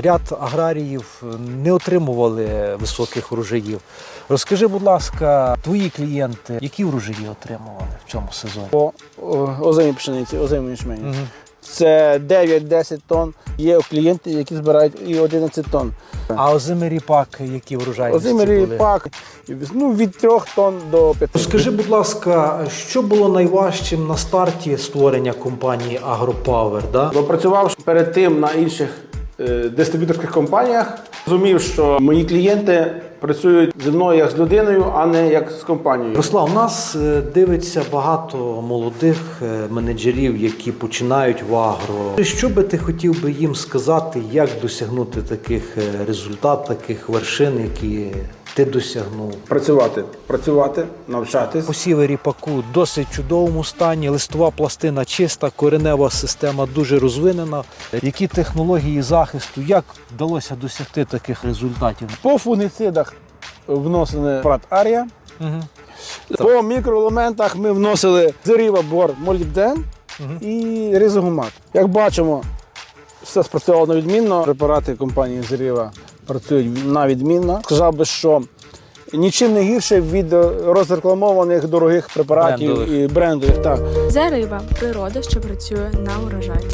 Ряд аграріїв не отримували високих врожаїв. Розкажи, будь ласка, твої клієнти, які врожаї отримували в цьому сезоні? По озимій пшениці, озимій ячмені. Це 9-10 тонн. Є клієнти, які збирають і 11 тонн. А озимий ріпак, які врожайності Озимий ріпак ну, від 3 тонн до 5. Скажи, будь ласка, що було найважчим на старті створення компанії Агропавер? Да? Бо працював перед тим на інших дистриб'юторських компаніях, зрозумів, що мої клієнти працюють зі мною як з людиною, а не як з компанією. Руслан, у нас е, дивиться багато молодих е, менеджерів, які починають в агро. Що би ти хотів би їм сказати, як досягнути таких результатів, результат, таких вершин, які ти досягнув? Працювати, працювати, навчатись. Посіви ріпаку в досить чудовому стані, листова пластина чиста, коренева система дуже розвинена. Які технології захисту, як вдалося досягти таких результатів? По фунгіцидах вносили препарат Арія. Угу. По мікроелементах ми вносили зеріва бор молібден і ризогумат. Як бачимо, все спрацювало відмінно. Препарати компанії Зеріва працюють на відмінно. Сказав би, що нічим не гірше від е, розрекламованих дорогих препаратів Брендових. і брендових. Так. Зариба природа, що працює на урожай.